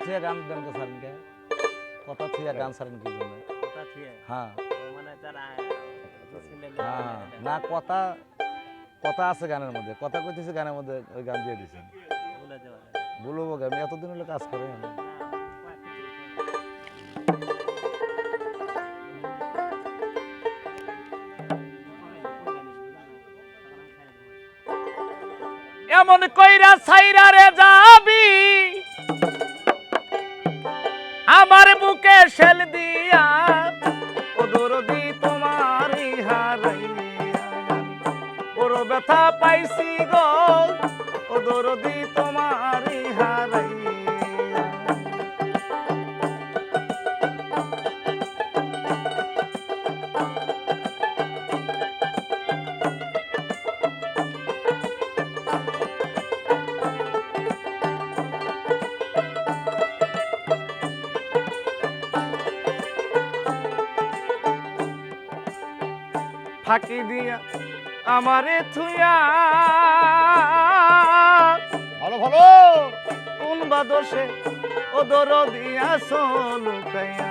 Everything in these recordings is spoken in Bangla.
থিয়া গান দেন তো সারেন কে কথা থিয়া গান সারেন কি জন্য? কথা থিয়ে? হ্যাঁ। মানে তারা হ্যাঁ। না। কথা কথা আছে গানের মধ্যে কথা কইতেছে গানের মধ্যে ওই গান দিয়ে দিছেন। বলব আমি এতদিন হলো কাজ করে। এমন কইরা সাইরা রে যাবি। আমার দিয়া? ও দরদি তোমার হারাইয়া ওর ব্যথা পাইছি গো ও দরদি তোমার ফাঁকি দিয়া আমারে থুয়া ভালো ভালো। কোন বাদসে ও দর দিয়া সলুকাইয়া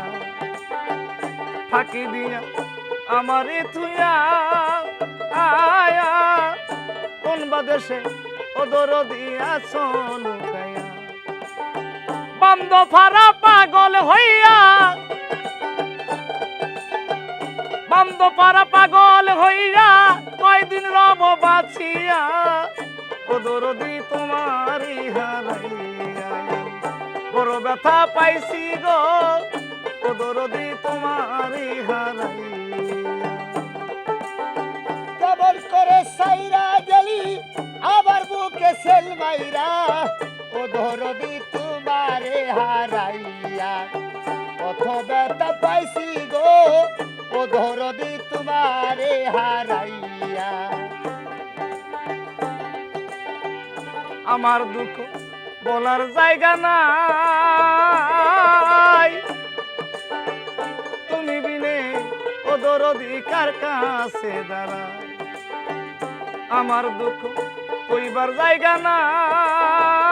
ফাঁকি দিয়া আমারে থুয়া আয়া। কোন বাদসে ও দর দিয়া সলুকাইয়া বন্ধ ফারা পাগল হইয়া পারা পাগল হইয়া কয়দিন রব বাছিয়া ও দরদি তোমারি বড় ব্যথা পাইছি গো, ও দরদি তোমারি হারাইয়া করে সাইরা গেলি, আবার বুকে সেল মাইরা, ও ধরবি তোমারে হারাইয়া হারাইয়া। আমার দুঃখ বলার জায়গা নাই। তুমি বিনে ও দরদি কার কাছে দাঁড়া আমার দুঃখ কইবার জায়গা নাই।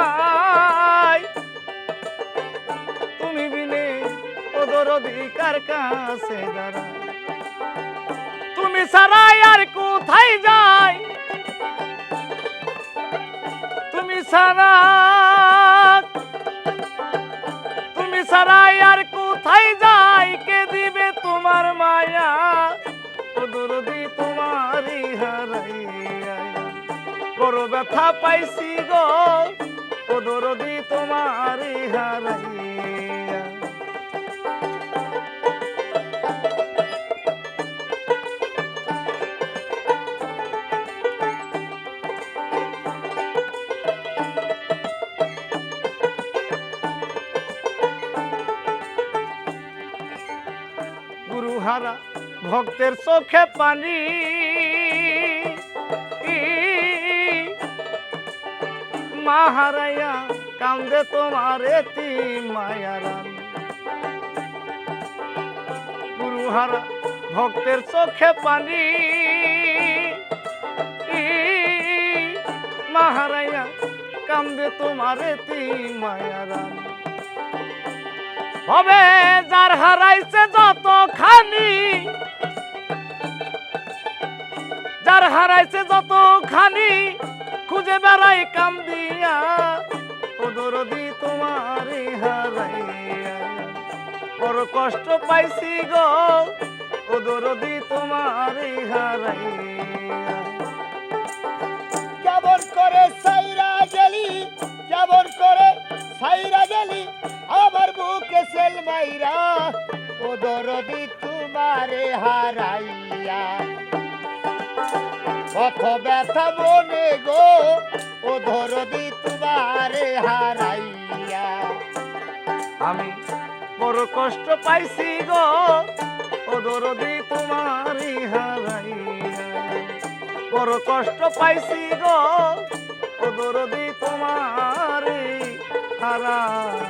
তুমি বিনে ও দরদি কার কাছে দাঁড়া সারাই আর কোথায় যাই? তুমি সারা, তুমি সারাই আর কোথায় যাই? কে দিবে তোমার মায়া? দরদি তোমারই হারাইয়া। বড় ব্যথা পাইছি গো, ও দরদি তোমারই হারাইয়া। গুরুহারা ভক্তের চোখে পানি। মাহারাইয়া কান্দে তোমার এতি মায়ারান গুরুহারা ভক্তের চোখে পানি। মাহারাইয়া কান্দে তোমার এতি মায়ারান হবে যার হারাইছে যত খানি যার হারাইছে যত খানি খুঁজে বেড়াই কাম দিয়া ও দরদি তোমার বড় কষ্ট পাইছি গো, ও দরদি তোমার কেমন করে সাইরা গেলি কেমন করে সাইরা মাইরা, ও দরদি তোমারে হারাইয়া। কত ব্যথা মনে গো, ও দরদি তোমারে হারাইয়া। আমি বড় কষ্ট পাইছি গো, ও দরদি তোমারই হারাইয়া। বড় কষ্ট পাইছি গো, ও দরদি তোমারই হারাইয়া।